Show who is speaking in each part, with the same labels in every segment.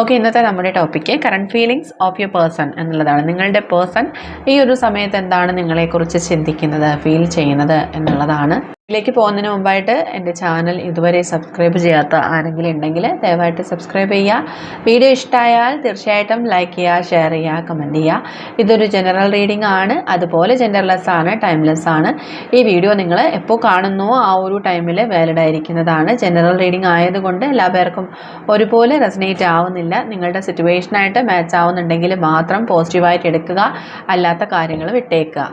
Speaker 1: Okay ഇന്നത്തെ നമ്മുടെ topic current feelings of your person എന്നുള്ളതാണ്. നിങ്ങളുടെ പേഴ്സൺ ഈ ഒരു സമയത്ത് എന്താണ് നിങ്ങളെക്കുറിച്ച് ചിന്തിക്കുന്നത് ഫീൽ ചെയ്യുന്നത് എന്നുള്ളതാണ്. ഇതിലേക്ക് പോകുന്നതിന് മുമ്പായിട്ട് എന്റെ ചാനൽ ഇതുവരെ സബ്സ്ക്രൈബ് ചെയ്യാത്ത ആരെങ്കിലും ഉണ്ടെങ്കിൽ ദയവായിട്ട് സബ്സ്ക്രൈബ് ചെയ്യുക. വീഡിയോ ഇഷ്ടമായാൽ തീർച്ചയായിട്ടും ലൈക്ക് ചെയ്യുക ഷെയർ ചെയ്യുക കമന്റ് ചെയ്യുക. ഇതൊരു ജനറൽ റീഡിംഗ് ആണ്. അതുപോലെ ജെൻഡർലെസ് ആണ് ടൈംലെസ് ആണ്. ഈ വീഡിയോ നിങ്ങൾ എപ്പോൾ കാണുന്നോ ആ ഒരു ടൈമിൽ വാലിഡ് ആയിരിക്കുന്നതാണ്. ജനറൽ റീഡിംഗ് ആയതുകൊണ്ട് എല്ലാ പേർക്കും ഒരുപോലെ റെസനേറ്റ് ആവുന്നില്ല. നിങ്ങളുടെ സിറ്റുവേഷനായിട്ട് മാച്ച് ആവുന്നുണ്ടെങ്കിൽ മാത്രം പോസിറ്റീവായിട്ട് എടുക്കുക അല്ലാത്ത കാര്യങ്ങൾ വിട്ടേക്കുക.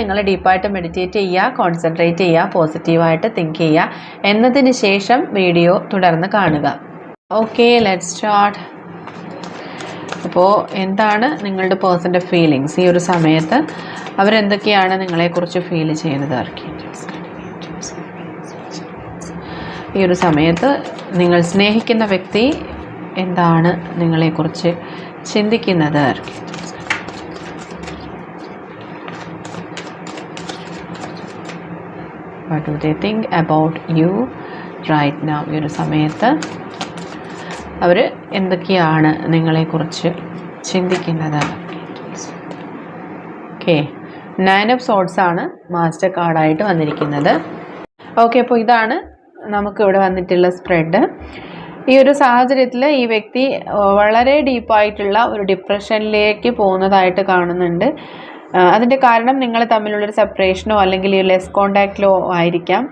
Speaker 1: നിങ്ങൾ ഡീപ്പായിട്ട് മെഡിറ്റേറ്റ് ചെയ്യുക കോൺസെൻട്രേറ്റ് ചെയ്യുക പോസിറ്റീവായിട്ട് തിങ്ക് ചെയ്യുക. എന്നതിന് ശേഷം വീഡിയോ തുടർന്ന് കാണുക. ഓക്കെ ലെറ്റ് സ്റ്റാർട്ട് അപ്പോൾ എന്താണ് നിങ്ങളുടെ പേഴ്സന്റെ ഫീലിങ്സ് ഈ ഒരു സമയത്ത് അവരെന്തൊക്കെയാണ് നിങ്ങളെക്കുറിച്ച് ഫീൽ ചെയ്യുന്നത്? ഈ ഒരു സമയത്ത് നിങ്ങൾ സ്നേഹിക്കുന്ന വ്യക്തി എന്താണ് നിങ്ങളെക്കുറിച്ച് ചിന്തിക്കുന്നത്? What do they think about you right now ഈ ഒരു സമയത്ത് അവർ എന്തൊക്കെയാണ് നിങ്ങളെക്കുറിച്ച് ചിന്തിക്കുന്നത്? ഓക്കെ നയൻ ഓഫ് സോട്ട്സ് ആണ് മാസ്റ്റർ കാർഡായിട്ട് വന്നിരിക്കുന്നത്. ഓക്കെ അപ്പോൾ ഇതാണ് നമുക്ക് ഇവിടെ വന്നിട്ടുള്ള സ്പ്രെഡ് ഈ ഒരു സാഹചര്യത്തിൽ ഈ വ്യക്തി വളരെ ഡീപ്പായിട്ടുള്ള ഒരു ഡിപ്രഷനിലേക്ക് പോകുന്നതായിട്ട് കാണുന്നുണ്ട്. അതിന്റെ കാരണം നിങ്ങൾ തമ്മിലുള്ളൊരു സെപ്പറേഷനോ അല്ലെങ്കിൽ ലെസ് കോണ്ടാക്റ്റിലോ ആയിരിക്കാം.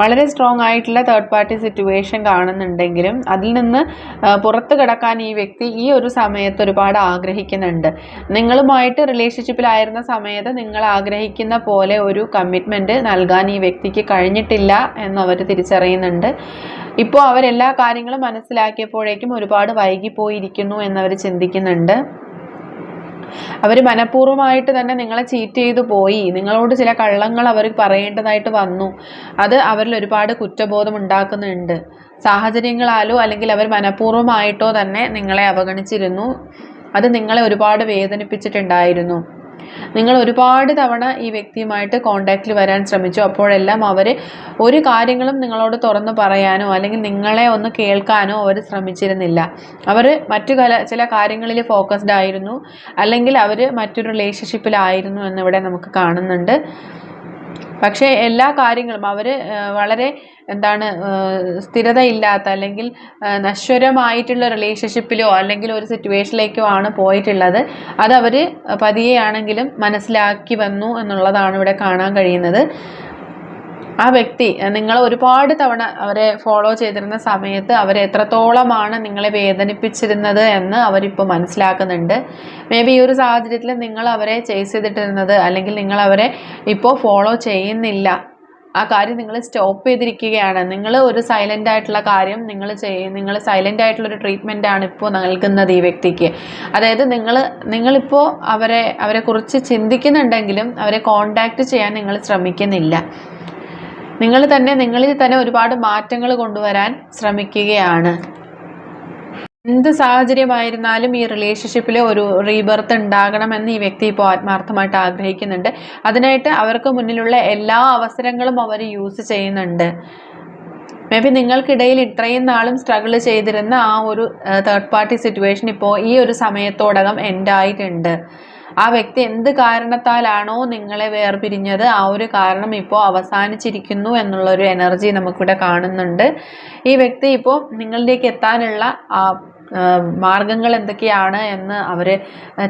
Speaker 1: വളരെ സ്ട്രോങ് ആയിട്ടുള്ള തേർഡ് പാർട്ടി സിറ്റുവേഷൻ കാണുന്നുണ്ടെങ്കിലും അതിൽ നിന്ന് പുറത്ത് കിടക്കാൻ ഈ വ്യക്തി ഈ ഒരു സമയത്ത് ഒരുപാട് ആഗ്രഹിക്കുന്നുണ്ട്. നിങ്ങളുമായിട്ട് റിലേഷൻഷിപ്പിലായിരുന്ന സമയത്ത് നിങ്ങൾ ആഗ്രഹിക്കുന്ന പോലെ ഒരു കമ്മിറ്റ്മെന്റ് നൽകാൻ ഈ വ്യക്തിക്ക് കഴിഞ്ഞിട്ടില്ല എന്നവർ തിരിച്ചറിയുന്നുണ്ട്. ഇപ്പോൾ അവരെല്ലാ കാര്യങ്ങളും മനസ്സിലാക്കിയപ്പോഴേക്കും ഒരുപാട് വൈകിപ്പോയിരിക്കുന്നു എന്നവർ ചിന്തിക്കുന്നുണ്ട്. അവർ മനഃപൂർവമായിട്ട് തന്നെ നിങ്ങളെ ചീറ്റ് ചെയ്തു പോയി. നിങ്ങളോട് ചില കള്ളങ്ങൾ അവർ പറയേണ്ടതായിട്ട് വന്നു. അത് അവരിൽ ഒരുപാട് കുറ്റബോധം ഉണ്ടാക്കുന്നുണ്ട്. സാഹചര്യങ്ങളാലോ അല്ലെങ്കിൽ അവർ മനഃപൂർവമായിട്ടോ തന്നെ നിങ്ങളെ അവഗണിച്ചിരുന്നു. അത് നിങ്ങളെ ഒരുപാട് വേദനിപ്പിച്ചിട്ടുണ്ടായിരുന്നു. നിങ്ങൾ ഒരുപാട് തവണ ഈ വ്യക്തിയുമായിട്ട് കോണ്ടാക്റ്റിൽ വരാൻ ശ്രമിച്ചു. അപ്പോഴെല്ലാം അവർ ഒരു കാര്യങ്ങളും നിങ്ങളോട് തുറന്നു പറയാനോ അല്ലെങ്കിൽ നിങ്ങളെ ഒന്ന് കേൾക്കാനോ അവർ ശ്രമിച്ചിരുന്നില്ല. അവർ മറ്റു കല ചില കാര്യങ്ങളിൽ ഫോക്കസ്ഡ് ആയിരുന്നു. അല്ലെങ്കിൽ അവർ മറ്റൊരു റിലേഷൻഷിപ്പിലായിരുന്നു എന്നിവിടെ നമുക്ക് കാണുന്നുണ്ട്. പക്ഷേ എല്ലാ കാര്യങ്ങളും അവർ വളരെ എന്താണ് സ്ഥിരതയില്ലാത്ത അല്ലെങ്കിൽ നശ്വരമായിട്ടുള്ള റിലേഷൻഷിപ്പിലോ അല്ലെങ്കിൽ ഒരു സിറ്റുവേഷനിലേക്കോ ആണ് പോയിട്ടുള്ളത്. അത് അവർ പതിയെയാണെങ്കിലും മനസ്സിലാക്കി വന്നു എന്നുള്ളതാണ് ഇവിടെ കാണാൻ കഴിയുന്നത്. ആ വ്യക്തി നിങ്ങൾ ഒരുപാട് തവണ അവരെ ഫോളോ ചെയ്തിരുന്ന സമയത്ത് അവർ എത്രത്തോളമാണ് നിങ്ങളെ വേദനിപ്പിച്ചിരുന്നത് എന്ന് അവരിപ്പോൾ മനസ്സിലാക്കുന്നുണ്ട്. മേ ബി ഈ ഒരു സാഹചര്യത്തിൽ നിങ്ങൾ അവരെ ചേസ് ചെയ്തിട്ടിരുന്നത് അല്ലെങ്കിൽ നിങ്ങൾ അവരെ ഇപ്പോൾ ഫോളോ ചെയ്യുന്നില്ല. ആ കാര്യം നിങ്ങൾ സ്റ്റോപ്പ് ചെയ്തിരിക്കുകയാണ്. നിങ്ങൾ ഒരു സൈലന്റ് ആയിട്ടുള്ള കാര്യം നിങ്ങൾ ചെയ്യ നിങ്ങൾ സൈലന്റ് ആയിട്ടുള്ള ഒരു ട്രീറ്റ്മെന്റ് ആണ് ഇപ്പോൾ നൽകുന്നത് ഈ വ്യക്തിക്ക്. അതായത് നിങ്ങൾ നിങ്ങളിപ്പോൾ അവരെ അവരെക്കുറിച്ച് ചിന്തിക്കുന്നുണ്ടെങ്കിലും അവരെ കോണ്ടാക്റ്റ് ചെയ്യാൻ നിങ്ങൾ ശ്രമിക്കുന്നില്ല. നിങ്ങൾ തന്നെ നിങ്ങളിൽ തന്നെ ഒരുപാട് മാറ്റങ്ങൾ കൊണ്ടുവരാൻ ശ്രമിക്കുകയാണ്. എന്ത് സാഹചര്യമായിരുന്നാലും ഈ റിലേഷൻഷിപ്പിൽ ഒരു റീബർത്ത് ഉണ്ടാകണമെന്ന് ഈ വ്യക്തി ഇപ്പോൾ ആത്മാർത്ഥമായിട്ട് ആഗ്രഹിക്കുന്നുണ്ട്. അതിനായിട്ട് അവർക്ക് മുന്നിലുള്ള എല്ലാ അവസരങ്ങളും അവർ യൂസ് ചെയ്യുന്നുണ്ട്. മേ ബി നിങ്ങൾക്കിടയിൽ ഇത്രയും നാളും സ്ട്രഗിൾ ചെയ്തിരുന്ന ആ ഒരു തേർഡ് പാർട്ടി സിറ്റുവേഷൻ ഇപ്പോൾ ഈ ഒരു സമയത്തോടകം എൻഡായിട്ടുണ്ട് ആ വ്യക്തി എന്ത് കാരണത്താലാണോ നിങ്ങളെ വേർപിരിഞ്ഞത് ആ ഒരു കാരണം ഇപ്പോൾ അവസാനിച്ചിരിക്കുന്നു എന്നുള്ളൊരു എനർജി നമുക്കിവിടെ കാണുന്നുണ്ട്. ഈ വ്യക്തി ഇപ്പോൾ നിങ്ങളിലേക്ക് എത്താനുള്ള മാർഗങ്ങൾ എന്തൊക്കെയാണ് എന്ന് അവർ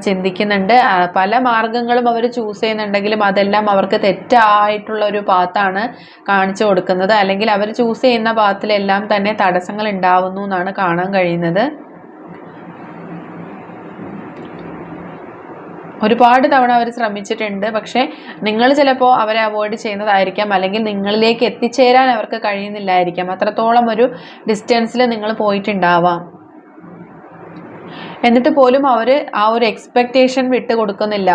Speaker 1: ചിന്തിക്കുന്നുണ്ട്. പല മാർഗങ്ങളും അവർ ചൂസ് ചെയ്യുന്നുണ്ടെങ്കിലും അതെല്ലാം അവർക്ക് തെറ്റായിട്ടുള്ള ഒരു പാത്താണ് കാണിച്ചു കൊടുക്കുന്നത്. അല്ലെങ്കിൽ അവർ ചൂസ് ചെയ്യുന്ന പാത്തിലെല്ലാം തന്നെ തടസ്സങ്ങൾ ഉണ്ടാവുന്നു എന്നാണ് കാണാൻ കഴിയുന്നത്. ഒരുപാട് തവണ അവർ ശ്രമിച്ചിട്ടുണ്ട്. പക്ഷേ നിങ്ങൾ ചിലപ്പോൾ അവരെ അവോയ്ഡ് ചെയ്യുന്നതായിരിക്കാം. അല്ലെങ്കിൽ നിങ്ങളിലേക്ക് എത്തിച്ചേരാൻ അവർക്ക് കഴിയുന്നില്ലായിരിക്കാം. അത്രത്തോളം ഒരു ഡിസ്റ്റൻസിൽ നിങ്ങൾ പോയിട്ടുണ്ടാവാം. എന്നിട്ട് പോലും അവർ ആ ഒരു എക്സ്പെക്റ്റേഷൻ വിട്ട് കൊടുക്കുന്നില്ല.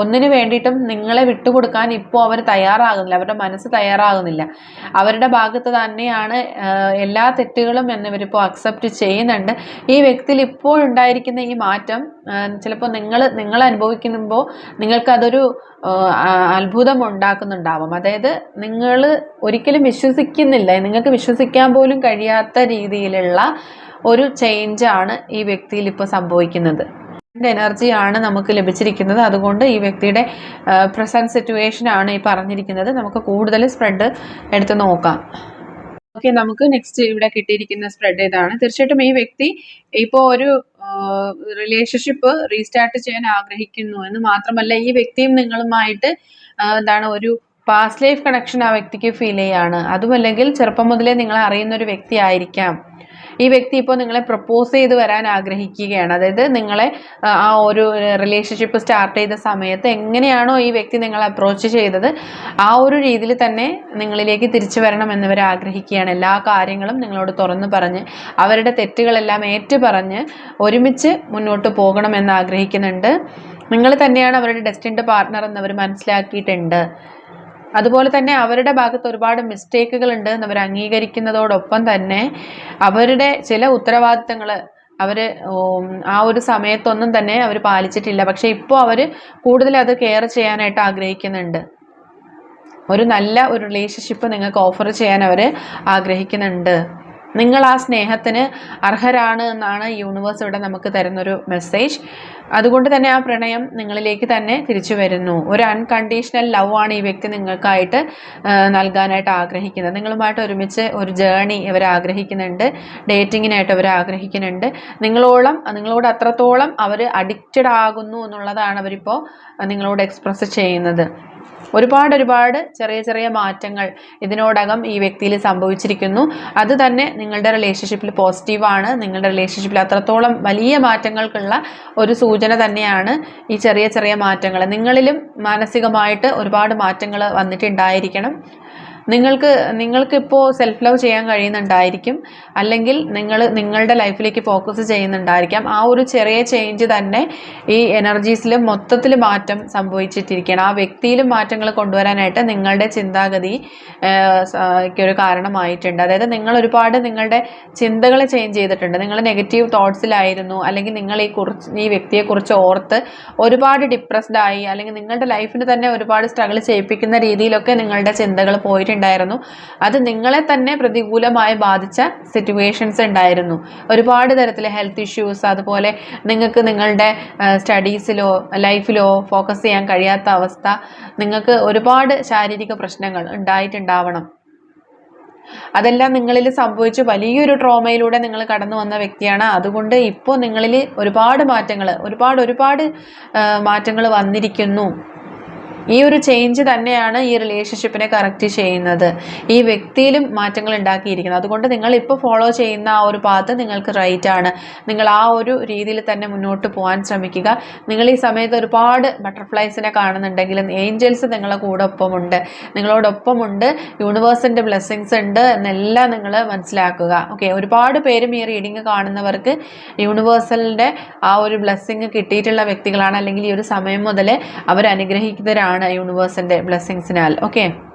Speaker 1: ഒന്നിനു വേണ്ടിയിട്ടും നിങ്ങളെ വിട്ടുകൊടുക്കാൻ ഇപ്പോൾ അവർ തയ്യാറാകുന്നില്ല. അവരുടെ മനസ്സ് തയ്യാറാകുന്നില്ല. അവരുടെ ഭാഗത്ത് തന്നെയാണ് എല്ലാ തെറ്റുകളും എന്നിവരിപ്പോൾ അക്സെപ്റ്റ് ചെയ്യുന്നുണ്ട്. ഈ വ്യക്തിയിൽ ഇപ്പോൾ ഉണ്ടായിരിക്കുന്ന ഈ മാറ്റം ചിലപ്പോൾ നിങ്ങൾ നിങ്ങൾ അനുഭവിക്കുമ്പോൾ നിങ്ങൾക്കതൊരു അത്ഭുതം ഉണ്ടാക്കുന്നുണ്ടാവും. അതായത് നിങ്ങൾ ഒരിക്കലും വിശ്വസിക്കുന്നില്ല. നിങ്ങൾക്ക് വിശ്വസിക്കാൻ പോലും കഴിയാത്ത രീതിയിലുള്ള ഒരു ചേഞ്ച് ആണ് ഈ വ്യക്തിയിൽ ഇപ്പോൾ സംഭവിക്കുന്നത്. എനർജി ആണ് നമുക്ക് ലഭിച്ചിരിക്കുന്നത്. അതുകൊണ്ട് ഈ വ്യക്തിയുടെ പ്രസന്റ് സിറ്റുവേഷൻ ആണ് ഈ പറഞ്ഞിരിക്കുന്നത്. നമുക്ക് കൂടുതൽ സ്പ്രെഡ് എടുത്ത് നോക്കാം. ഓക്കെ നമുക്ക് നെക്സ്റ്റ് ഇവിടെ കിട്ടിയിരിക്കുന്ന സ്പ്രെഡ് ഇതാണ് തീർച്ചയായിട്ടും ഈ വ്യക്തി ഇപ്പോൾ ഒരു റിലേഷൻഷിപ്പ് റീസ്റ്റാർട്ട് ചെയ്യാൻ ആഗ്രഹിക്കുന്നു എന്ന് മാത്രമല്ല ഈ വ്യക്തിയും നിങ്ങളുമായിട്ട് എന്താണ് ഒരു പാസ്റ്റ് ലൈഫ് കണക്ഷൻ ആ വ്യക്തിക്ക് ഫീൽ ചെയ്യാണ്. അതുമല്ലെങ്കിൽ ചെറുപ്പം മുതലേ നിങ്ങൾ അറിയുന്ന ഒരു വ്യക്തി ആയിരിക്കാം. ഈ വ്യക്തി ഇപ്പോൾ നിങ്ങളെ പ്രപ്പോസ് ചെയ്ത് വരാൻ ആഗ്രഹിക്കുകയാണ്. അതായത് നിങ്ങളെ ആ, ഒരു റിലേഷൻഷിപ്പ് സ്റ്റാർട്ട് ചെയ്ത സമയത്ത് എങ്ങനെയാണോ ഈ വ്യക്തി നിങ്ങളെ അപ്രോച്ച് ചെയ്തത് ആ ഒരു രീതിയിൽ തന്നെ നിങ്ങളിലേക്ക് തിരിച്ചു വരണം എന്നിവർ ആഗ്രഹിക്കുകയാണ്. എല്ലാ കാര്യങ്ങളും നിങ്ങളോട് തുറന്നു പറഞ്ഞ് അവരുടെ തെറ്റുകളെല്ലാം ഏറ്റു പറഞ്ഞ് ഒരുമിച്ച് മുന്നോട്ട് പോകണമെന്ന് ആഗ്രഹിക്കുന്നുണ്ട്. നിങ്ങൾ തന്നെയാണ് അവരുടെ ഡെസ്റ്റിൻഡ് പാർട്ട്ണർ എന്നവർ മനസ്സിലാക്കിയിട്ടുണ്ട്. അതുപോലെ തന്നെ അവരുടെ ഭാഗത്ത് ഒരുപാട് മിസ്റ്റേക്കുകൾ ഉണ്ട് എന്ന് അവർ അംഗീകരിക്കുന്നതോടൊപ്പം തന്നെ അവരുടെ ചില ഉത്തരവാദിത്തങ്ങൾ അവർ ആ ഒരു സമയത്തൊന്നും തന്നെ അവർ പാലിച്ചിട്ടില്ല. പക്ഷേ ഇപ്പോൾ അവർ കൂടുതൽ അത് കെയർ ചെയ്യാനായിട്ട് ആഗ്രഹിക്കുന്നുണ്ട്. ഒരു നല്ല ഒരു റിലേഷൻഷിപ്പ് നിങ്ങൾക്ക് ഓഫർ ചെയ്യാൻ അവർ ആഗ്രഹിക്കുന്നുണ്ട്. നിങ്ങൾ ആ സ്നേഹത്തിന് അർഹരാണ് എന്നാണ് യൂണിവേഴ്സ് ഇവിടെ നമുക്ക് തരുന്നൊരു മെസ്സേജ് അതുകൊണ്ട് തന്നെ ആ പ്രണയം നിങ്ങളിലേക്ക് തന്നെ തിരിച്ചു വരുന്നു. ഒരു അൺകണ്ടീഷണൽ ലവ് ആണ് ഈ വ്യക്തി നിങ്ങൾക്കായിട്ട് നൽകാനായിട്ട് ആഗ്രഹിക്കുന്നത്. നിങ്ങളുമായിട്ട് ഒരുമിച്ച് ഒരു ജേണി ഇവർ ആഗ്രഹിക്കുന്നുണ്ട്. ഡേറ്റിങ്ങിനായിട്ട് അവർ ആഗ്രഹിക്കുന്നുണ്ട്. നിങ്ങളോളം നിങ്ങളോട് അത്രത്തോളം അവർ അഡിക്റ്റഡ് ആകുന്നു എന്നുള്ളതാണ് അവരിപ്പോൾ നിങ്ങളോട് എക്സ്പ്രസ് ചെയ്യുന്നത്. ഒരുപാട് ഒരുപാട് ചെറിയ ചെറിയ മാറ്റങ്ങൾ ഇതിനോടകം ഈ വ്യക്തിയിൽ സംഭവിച്ചിരിക്കുന്നു. അത് തന്നെ നിങ്ങളുടെ റിലേഷൻഷിപ്പിൽ പോസിറ്റീവാണ് നിങ്ങളുടെ റിലേഷൻഷിപ്പിൽ അത്രത്തോളം വലിയ മാറ്റങ്ങൾക്കുള്ള ഒരു സൂചന തന്നെയാണ് ഈ ചെറിയ ചെറിയ മാറ്റങ്ങൾ. നിങ്ങളിലും മാനസികമായിട്ട് ഒരുപാട് മാറ്റങ്ങൾ വന്നിട്ടുണ്ടായിരിക്കണം. നിങ്ങൾക്ക് നിങ്ങൾക്കിപ്പോൾ സെൽഫ് ലവ് ചെയ്യാൻ കഴിയുന്നുണ്ടായിരിക്കും. അല്ലെങ്കിൽ നിങ്ങൾ നിങ്ങളുടെ ലൈഫിലേക്ക് ഫോക്കസ് ചെയ്യുന്നുണ്ടായിരിക്കാം. ആ ഒരു ചെറിയ ചേഞ്ച് തന്നെ ഈ എനർജീസിൽ മൊത്തത്തിൽ മാറ്റം സംഭവിച്ചിട്ടിരിക്കുകയാണ്. ആ വ്യക്തിയിലും മാറ്റങ്ങൾ കൊണ്ടുവരാനായിട്ട് നിങ്ങളുടെ ചിന്താഗതി ഒരു കാരണമായിട്ടുണ്ട്. അതായത് നിങ്ങൾ ഒരുപാട് നിങ്ങളുടെ ചിന്തകൾ ചേഞ്ച് ചെയ്തിട്ടുണ്ട്. നിങ്ങൾ നെഗറ്റീവ് തോട്ട്സിലായിരുന്നു അല്ലെങ്കിൽ നിങ്ങൾ ഈ കുറിച്ച് ഈ വ്യക്തിയെക്കുറിച്ച് ഓർത്ത് ഒരുപാട് ഡിപ്രസ്ഡ് ആയി. അല്ലെങ്കിൽ നിങ്ങളുടെ ലൈഫിന് തന്നെ ഒരുപാട് സ്ട്രഗിൾ ചെയ്യിപ്പിക്കുന്ന രീതിയിലൊക്കെ നിങ്ങളുടെ ചിന്തകൾ പോയിട്ടുണ്ടായിരുന്നു അത് നിങ്ങളെ തന്നെ പ്രതികൂലമായി ബാധിച്ച സിറ്റുവേഷൻസ് ഉണ്ടായിരുന്നു. ഒരുപാട് തരത്തിലെ ഹെൽത്ത് ഇഷ്യൂസ് അതുപോലെ നിങ്ങൾക്ക് നിങ്ങളുടെ സ്റ്റഡീസിലോ ലൈഫിലോ ഫോക്കസ് ചെയ്യാൻ കഴിയാത്ത അവസ്ഥ നിങ്ങൾക്ക് ഒരുപാട് ശാരീരിക പ്രശ്നങ്ങൾ ഉണ്ടായിട്ടുണ്ടാവണം. അതെല്ലാം നിങ്ങളിൽ സംഭവിച്ച് വലിയൊരു ട്രോമയിലൂടെ നിങ്ങൾ കടന്നു വന്ന വ്യക്തിയാണ്. അതുകൊണ്ട് ഇപ്പോൾ നിങ്ങളിൽ ഒരുപാട് മാറ്റങ്ങൾ ഒരുപാട് ഒരുപാട് മാറ്റങ്ങൾ വന്നിരിക്കുന്നു. ഈ ഒരു ചേഞ്ച് തന്നെയാണ് ഈ റിലേഷൻഷിപ്പിനെ കറക്റ്റ് ചെയ്യുന്നത്. ഈ വ്യക്തിയിലും മാറ്റങ്ങൾ ഉണ്ടാക്കിയിരിക്കുന്നത്. അതുകൊണ്ട് നിങ്ങൾ ഇപ്പോൾ ഫോളോ ചെയ്യുന്ന ആ ഒരു പാത്ത് നിങ്ങൾക്ക് റൈറ്റ് ആണ്. നിങ്ങൾ ആ ഒരു രീതിയിൽ തന്നെ മുന്നോട്ട് പോകാൻ ശ്രമിക്കുക. നിങ്ങൾ ഈ സമയത്ത് ഒരുപാട് ബട്ടർഫ്ലൈസിനെ കാണുന്നുണ്ടെങ്കിലും ഏഞ്ചൽസ് നിങ്ങളെ കൂടെ ഒപ്പമുണ്ട് നിങ്ങളോടൊപ്പമുണ്ട് യൂണിവേഴ്സിന്റെ ബ്ലെസ്സിങ്സ് ഉണ്ട് എന്നെല്ലാം നിങ്ങൾ മനസ്സിലാക്കുക. ഓക്കെ ഒരുപാട് പേരും ഈ റീഡിങ് കാണുന്നവർക്ക് യൂണിവേഴ്സലിന്റെ ആ ഒരു ബ്ലെസ്സിങ് കിട്ടിയിട്ടുള്ള വ്യക്തികളാണ്. അല്ലെങ്കിൽ ഈ ഒരു സമയം മുതൽ അവർ അനുഗ്രഹിക്കുന്നവരാണ് യൂണിവേഴ്സിന്റെ ബ്ലെസ്സിങ്സിനാൽ ഓക്കെ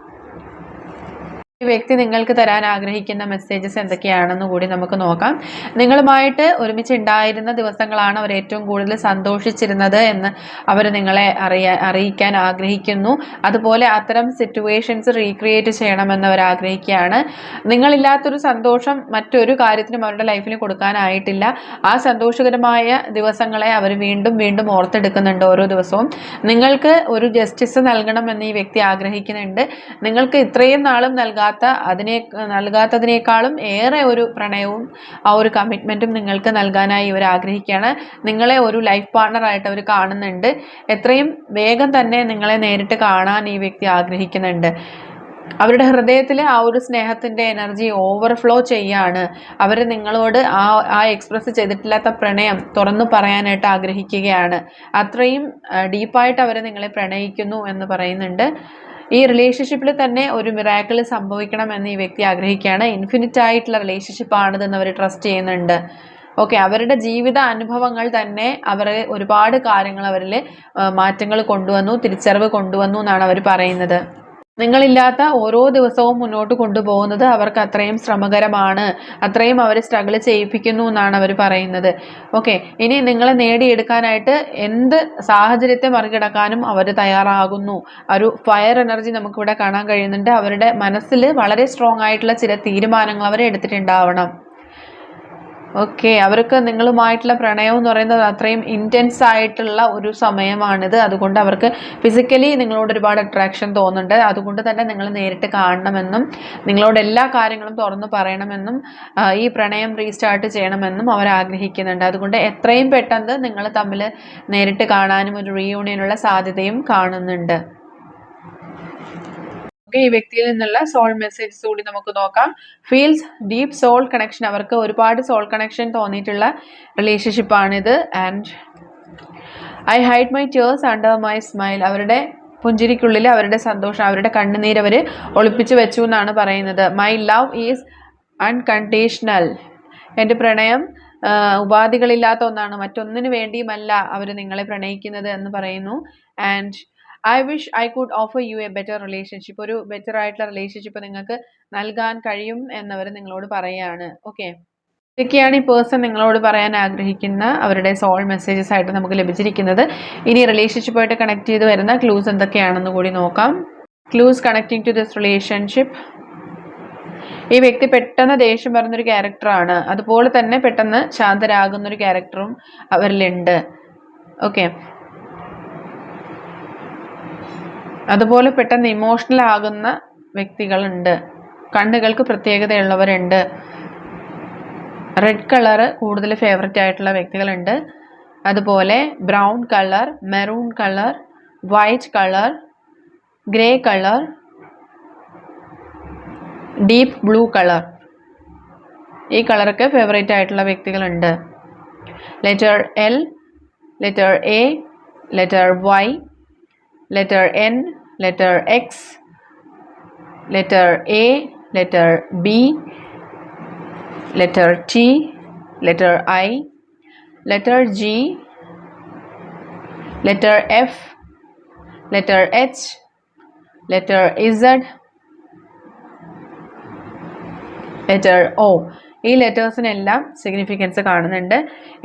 Speaker 1: ഈ വ്യക്തി നിങ്ങൾക്ക് തരാൻ ആഗ്രഹിക്കുന്ന മെസ്സേജസ് എന്തൊക്കെയാണെന്ന് കൂടി നമുക്ക് നോക്കാം. നിങ്ങളുമായിട്ട് ഒരുമിച്ച് ഉണ്ടായിരുന്ന ദിവസങ്ങളാണ് അവർ ഏറ്റവും കൂടുതൽ സന്തോഷിച്ചിരുന്നത് എന്ന് അവർ നിങ്ങളെ അറിയാൻ അറിയിക്കാൻ ആഗ്രഹിക്കുന്നു. അതുപോലെ അത്തരം സിറ്റുവേഷൻസ് റീക്രിയേറ്റ് ചെയ്യണമെന്ന് അവർ ആഗ്രഹിക്കുകയാണ്. നിങ്ങളില്ലാത്തൊരു സന്തോഷം മറ്റൊരു കാര്യത്തിനും അവരുടെ ലൈഫിൽ കൊടുക്കാനായിട്ടില്ല. ആ സന്തോഷകരമായ ദിവസങ്ങളെ അവർ വീണ്ടും വീണ്ടും ഓർത്തെടുക്കുന്നുണ്ട് ഓരോ ദിവസവും. നിങ്ങൾക്ക് ഒരു ജസ്റ്റിസ് നൽകണമെന്ന് ഈ വ്യക്തി ആഗ്രഹിക്കുന്നുണ്ട്. നിങ്ങൾക്ക് ഇത്രയും നാളും നൽകാത്ത അതിനെ നൽകാത്തതിനേക്കാളും ഏറെ ഒരു പ്രണയവും ആ ഒരു കമ്മിറ്റ്മെന്റും നിങ്ങൾക്ക് നൽകാനായി ഇവർ ആഗ്രഹിക്കുകയാണ്. നിങ്ങളെ ഒരു ലൈഫ് പാർട്ണറായിട്ട് അവർ കാണുന്നുണ്ട്. എത്രയും വേഗം തന്നെ നിങ്ങളെ നേരിട്ട് കാണാൻ ഈ വ്യക്തി ആഗ്രഹിക്കുന്നുണ്ട്. അവരുടെ ഹൃദയത്തിൽ ആ ഒരു സ്നേഹത്തിന്റെ എനർജി ഓവർഫ്ലോ ചെയ്യാണ്. അവർ നിങ്ങളോട് ആ ആ എക്സ്പ്രസ് ചെയ്തിട്ടില്ലാത്ത പ്രണയം തുറന്നു പറയാനായിട്ട് ആഗ്രഹിക്കുകയാണ്. അത്രയും ഡീപ്പായിട്ട് അവർ നിങ്ങളെ പ്രണയിക്കുന്നു എന്ന് പറയുന്നുണ്ട്. ഈ റിലേഷൻഷിപ്പിൽ തന്നെ ഒരു മിറാക്കിൾ സംഭവിക്കണം എന്ന് ഈ വ്യക്തി ആഗ്രഹിക്കുകയാണ്. ഇൻഫിനിറ്റ് ആയിട്ടുള്ള റിലേഷൻഷിപ്പ് ആണിതെന്ന് അവർ ട്രസ്റ്റ് ചെയ്യുന്നുണ്ട്. ഓക്കെ അവരുടെ ജീവിത അനുഭവങ്ങൾ തന്നെ അവർ ഒരുപാട് കാര്യങ്ങൾ അവരിൽ മാറ്റങ്ങൾ കൊണ്ടുവന്നു തിരിച്ചറിവ് കൊണ്ടുവന്നു എന്നാണ് അവർ പറയുന്നത്. നിങ്ങളില്ലാത്ത ഓരോ ദിവസവും മുന്നോട്ട് കൊണ്ടുപോകുന്നത് അവർക്ക് അത്രയും ശ്രമകരമാണ്. അത്രയും അവർ സ്ട്രഗിൾ ചെയ്യിപ്പിക്കുന്നു എന്നാണ് അവർ പറയുന്നത്. ഓക്കെ ഇനി നിങ്ങളെ നേടിയെടുക്കാനായിട്ട് എന്ത് സാഹചര്യത്തെ മറികടക്കാനും അവർ തയ്യാറാകുന്നു. ഒരു ഫയർ എനർജി നമുക്കിവിടെ കാണാൻ കഴിയുന്നുണ്ട്. അവരുടെ മനസ്സിൽ വളരെ സ്ട്രോങ് ആയിട്ടുള്ള ചില തീരുമാനങ്ങൾ അവർ എടുത്തിട്ടുണ്ടാവണം. ഓക്കെ അവർക്ക് നിങ്ങളുമായിട്ടുള്ള പ്രണയം എന്ന് പറയുന്നത് അത്രയും ഇന്റൻസ് ആയിട്ടുള്ള ഒരു സമയമാണിത്. അതുകൊണ്ട് അവർക്ക് ഫിസിക്കലി നിങ്ങളോട് ഒരുപാട് അട്രാക്ഷൻ തോന്നുന്നുണ്ട്. അതുകൊണ്ട് തന്നെ നിങ്ങൾ നേരിട്ട് കാണണമെന്നും നിങ്ങളോട് എല്ലാ കാര്യങ്ങളും തുറന്നു പറയണമെന്നും ഈ പ്രണയം റീസ്റ്റാർട്ട് ചെയ്യണമെന്നും അവർ ആഗ്രഹിക്കുന്നുണ്ട്. അതുകൊണ്ട് എത്രയും പെട്ടെന്ന് നിങ്ങൾ തമ്മിൽ നേരിട്ട് കാണാനും ഒരു റീയൂണിയനുള്ള സാധ്യതയും കാണുന്നുണ്ട്. ഈ വ്യക്തിയിൽ നിന്നുള്ള സോൾ മെസ്സേജസ് കൂടി നമുക്ക് നോക്കാം. ഫീൽസ് ഡീപ് സോൾ കണക്ഷൻ അവർക്ക് ഒരുപാട് സോൾ കണക്ഷൻ തോന്നിയിട്ടുള്ള റിലേഷൻഷിപ്പാണിത് and I hide my tears under my smile അവരുടെ പുഞ്ചിരിക്കുള്ളിൽ അവരുടെ സന്തോഷം അവരുടെ കണ്ണുനീര് അവർ ഒളിപ്പിച്ച് വെച്ചു എന്നാണ് പറയുന്നത്. മൈ ലവ് ഈസ് അൺകണ്ടീഷണൽ എന്റെ പ്രണയം ഉപാധികളില്ലാത്ത ഒന്നാണ്. മറ്റൊന്നിനു വേണ്ടിയുമല്ല അവർ നിങ്ങളെ പ്രണയിക്കുന്നത് എന്ന് പറയുന്നു. And I wish I could offer you a better relationship ഒരു ബെറ്റർ ആയിട്ടുള്ള റിലേഷൻഷിപ്പ് നിങ്ങൾക്ക് നൽകാൻ കഴിയും എന്നവർ നിങ്ങളോട് പറയുകയാണ്. ഓക്കെ ഇതൊക്കെയാണ് ഈ പേഴ്സൺ നിങ്ങളോട് പറയാൻ ആഗ്രഹിക്കുന്ന അവരുടെ സോൾ മെസ്സേജസ് ആയിട്ട് നമുക്ക് ലഭിച്ചിരിക്കുന്നത്. ഇനി റിലേഷൻഷിപ്പായിട്ട് കണക്ട് ചെയ്ത് വരുന്ന ക്ലൂസ് എന്തൊക്കെയാണെന്ന് കൂടി നോക്കാം. Clues connecting to this relationship ഈ വ്യക്തി പെട്ടെന്ന് ദേഷ്യം പറഞ്ഞൊരു ക്യാരക്ടറാണ് അതുപോലെ തന്നെ പെട്ടെന്ന് ശാന്തരാകുന്നൊരു ക്യാരക്ടറും അവരിലുണ്ട്. ഓക്കെ അതുപോലെ പെട്ടെന്ന് ഇമോഷണൽ ആകുന്ന വ്യക്തികളുണ്ട്. കണ്ണുകൾക്ക് പ്രത്യേകതയുള്ളവരുണ്ട്. റെഡ് കളർ കൂടുതൽ ഫേവററ്റ് ആയിട്ടുള്ള വ്യക്തികളുണ്ട്. അതുപോലെ brown colour maroon colour white colour grey colour deep blue colour ഈ കളറൊക്കെ ഫേവറേറ്റ് ആയിട്ടുള്ള വ്യക്തികളുണ്ട്. Letter L letter A letter Y letter N, letter X, letter A, letter B, letter T, letter I, letter G, letter F, letter H, letter Z, letter O ഈ ലെറ്റേഴ്സിനെല്ലാം significance കാണുന്നുണ്ട്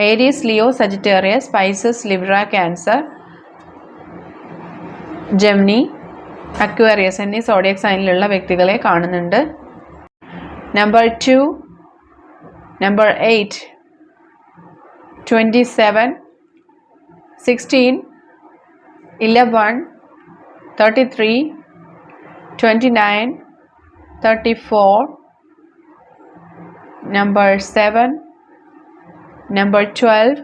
Speaker 1: Aries Leo Sagittarius Pisces Libra Cancer Gemini Aquarius എന്നീ zodiac സൈനിലുള്ള വ്യക്തികളെ കാണുന്നുണ്ട്. Number two number eight twenty seven sixteen eleven thirty three twenty nine thirty four number seven number twelve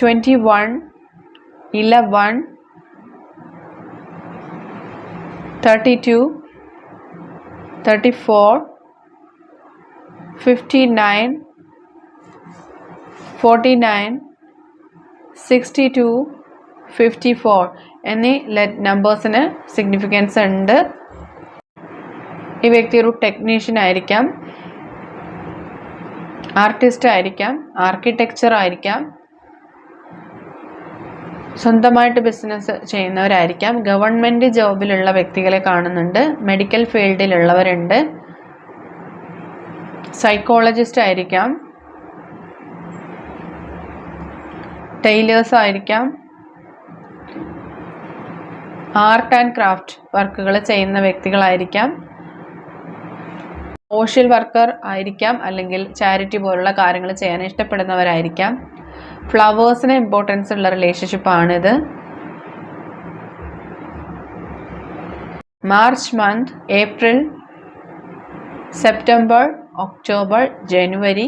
Speaker 1: twenty one eleven 32 34 59 49 62 54 എന്നീ letter നമ്പേഴ്സിന് significance ഉണ്ട്. ഈ വ്യക്തി ഒരു ടെക്നീഷ്യൻ ആയിരിക്കാം. ആർട്ടിസ്റ്റ് ആയിരിക്കാം. ആർക്കിടെക്ചർ ആയിരിക്കാം. സ്വന്തമായിട്ട് ബിസിനസ് ചെയ്യുന്നവരായിരിക്കാം. ഗവൺമെന്റ് ജോബിലുള്ള വ്യക്തികളെ കാണുന്നുണ്ട്. മെഡിക്കൽ ഫീൽഡിലുള്ളവരുണ്ട് സൈക്കോളജിസ്റ്റ് ആയിരിക്കാം. ടൈലേഴ്സ് ആയിരിക്കാം. ആർട്ട് ആൻഡ് ക്രാഫ്റ്റ് വർക്കുകൾ ചെയ്യുന്ന വ്യക്തികളായിരിക്കാം. സോഷ്യൽ വർക്കർ ആയിരിക്കാം. അല്ലെങ്കിൽ ചാരിറ്റി പോലുള്ള കാര്യങ്ങൾ ചെയ്യാൻ ഇഷ്ടപ്പെടുന്നവരായിരിക്കാം. ഫ്ലവേഴ്സിന് ഇമ്പോർട്ടൻസ് ഉള്ള relationship റിലേഷൻഷിപ്പാണിത് March month April September October January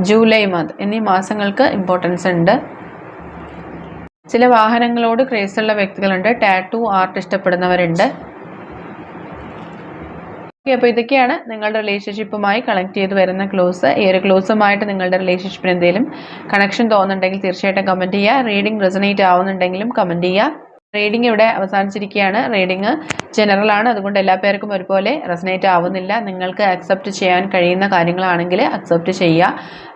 Speaker 1: July month എന്നീ മാസങ്ങൾക്ക് ഇമ്പോർട്ടൻസ് ഉണ്ട്. ചില വാഹനങ്ങളോട് ക്രേസുള്ള വ്യക്തികളുണ്ട്. ടാറ്റു ആർട്ട് ഇഷ്ടപ്പെടുന്നവരുണ്ട്. ഓക്കെ അപ്പോൾ ഇതൊക്കെയാണ് നിങ്ങളുടെ റിലേഷൻഷിപ്പുമായി കണക്ട് ചെയ്ത് വരുന്ന ക്ലോസ് ഈ ഒരു ക്ലോസുമായിട്ട് നിങ്ങളുടെ റിലേഷൻഷിപ്പിന് എന്തെങ്കിലും കണക്ഷൻ തോന്നുന്നുണ്ടെങ്കിൽ തീർച്ചയായിട്ടും കമന്റ് ചെയ്യുക. റീഡിംഗ് റെസനേറ്റ് ആവുന്നുണ്ടെങ്കിലും കമന്റ് ചെയ്യുക. റീഡിംഗ് ഇവിടെ അവസാനിച്ചിരിക്കുകയാണ്. റീഡിംഗ് ജനറൽ ആണ്. അതുകൊണ്ട് എല്ലാ പേർക്കും ഒരുപോലെ റെസനേറ്റ് ആവുന്നില്ല. നിങ്ങൾക്ക് അക്സെപ്റ്റ് ചെയ്യാൻ കഴിയുന്ന കാര്യങ്ങളാണെങ്കിൽ അക്സെപ്റ്റ് ചെയ്യുക.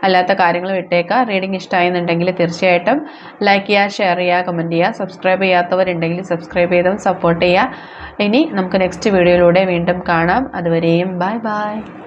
Speaker 1: അല്ലാത്ത കാര്യങ്ങൾ വിട്ടേക്കുക. റീഡിംഗ് ഇഷ്ടമായെന്നുണ്ടെങ്കിൽ തീർച്ചയായിട്ടും ലൈക്ക് ചെയ്യുക ഷെയർ ചെയ്യുക കമന്റ് ചെയ്യുക. സബ്സ്ക്രൈബ് ചെയ്യാത്തവരുണ്ടെങ്കിൽ സബ്സ്ക്രൈബ് ചെയ്തും സപ്പോർട്ട് ചെയ്യുക. ഇനി നമുക്ക് നെക്സ്റ്റ് വീഡിയോയിലൂടെ വീണ്ടും കാണാം. അതുവരെയും ബൈ ബൈ